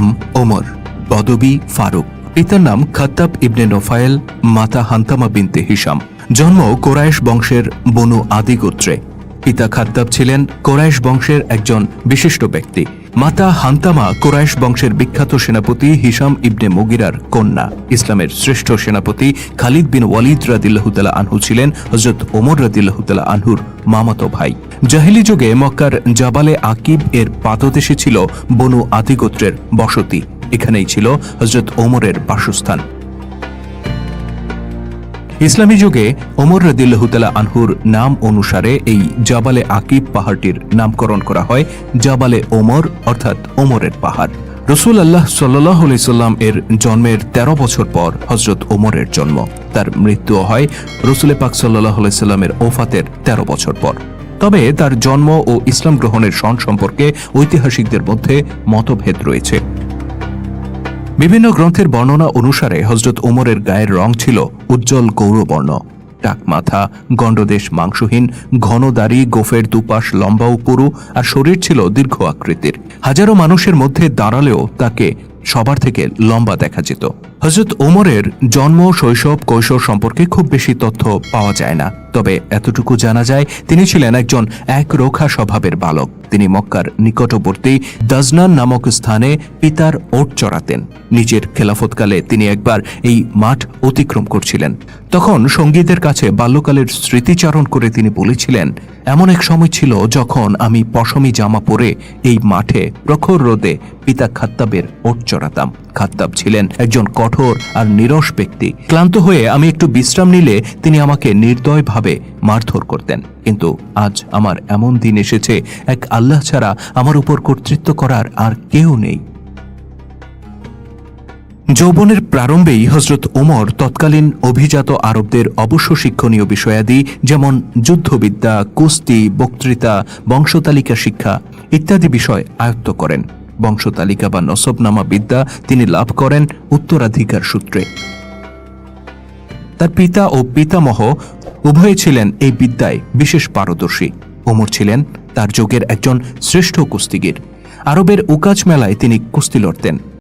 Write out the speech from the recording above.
নাম ওমর, পদবী ফারুক। পিতার নাম খাত্তাব ইবনে নোফায়েল, মাতা হান্তামা বিনতে হিসাম জন্ম কোরাইশ বংশের বনু আদি গোত্রে। পিতা খাত্তাব ছিলেন কোরাইশ বংশের একজন বিশিষ্ট ব্যক্তি। মাতা হান্তামা কোরাইশ বংশের বিখ্যাত সেনাপতি হিসাম ইবনে মুগিরার কন্যা। ইসলামের শ্রেষ্ঠ সেনাপতি খালিদ বিন ওয়ালিদ রাদিল্লাহুতালা আনহু ছিলেন হজরত ওমর রাদিল্লাহুতালা আনহুর মামাতো ভাই। জাহিলি যুগে মক্কার জাবালে আকিব এর পাদদেশে ছিল বনু আদিগোত্রের বসতি। এখানেই ছিল হজরত ওমরের বাসস্থান। ইসলামী যুগে ওমর রদিল্লাহুতালা আনহুর নাম অনুসারে এই জাবালে আকিব পাহাড়টির নামকরণ করা হয় জাবালে ওমর, অর্থাৎ ওমরের পাহাড়। রসুল আল্লাহ সাল্লাহ এর জন্মের ১৩ বছর পর হজরত ওমরের জন্ম। তার মৃত্যু হয় রসুল পাক সাল্লাহ সাল্লামের ওফাতের ১৩ বছর পর। তবে তার জন্ম ও ইসলাম গ্রহণের সন সম্পর্কে ঐতিহাসিকদের মধ্যে মতভেদ রয়েছে। বিভিন্ন গ্রন্থের বর্ণনা অনুসারে হজরত ওমরের গায়ের রং ছিল উজ্জ্বল গৌরবর্ণ। টাক মাথা, গণ্ডদেশ মাংসহীন, ঘন দাড়ি, গোফের দুপাশ লম্বা ও পুরু, আর শরীর ছিল দীর্ঘ আকৃতির। হাজারো মানুষের মধ্যে দাঁড়ালেও তাকে সবার থেকে লম্বা দেখা যেত। হজরত ওমরের জন্ম, শৈশব, কৈশোর সম্পর্কে খুব বেশি তথ্য পাওয়া যায় না। তবে এতটুকু জানা যায়, তিনি ছিলেন একজন একরোখা স্বভাবের বালক। তিনি মক্কার নিকটবর্তী দাজনান নামক স্থানে পিতার ওট চড়াতেন। নিজের খেলাফতকালে তিনি একবার এই মাঠ অতিক্রম করছিলেন। তখন সঙ্গীদের কাছে বাল্যকালের স্মৃতিচারণ করে তিনি বলেছিলেন, এমন এক সময় ছিল যখন আমি পশমি জামা পরে এই মাঠে প্রখর রোদে পিতা খাত্তাবের ওট চড়াতাম। খাত্তাব ছিলেন একজন কঠোর আর নিরস ব্যক্তি। ক্লান্ত হয়ে আমি একটু বিশ্রাম নিলে তিনি আমাকে নির্দয়ভাবে মারধর করতেন। কিন্তু আজ আমার এমন দিন এসেছে, এক আল্লাহ ছাড়া আমার উপর কর্তৃত্ব করার আর কেউ নেই। যৌবনের প্রারম্ভেই হজরত ওমর তৎকালীন অভিজাত আরবদের অবশ্য শিক্ষণীয় বিষয়াদি, যেমন যুদ্ধবিদ্যা, কুস্তি, বক্তৃতা, বংশতালিকা শিক্ষা ইত্যাদি বিষয় আয়ত্ত করেন। বংশতালিকা বা নসবনামা বিদ্যা তিনি লাভ করেন উত্তরাধিকার সূত্রে। তার পিতা ও পিতামহ উভয়ে ছিলেন এই বিদ্যায় বিশেষ পারদর্শী। ওমর ছিলেন তার যুগের একজন শ্রেষ্ঠ কুস্তিগির। আরবের উকাজ মেলায় তিনি কুস্তি লড়তেন।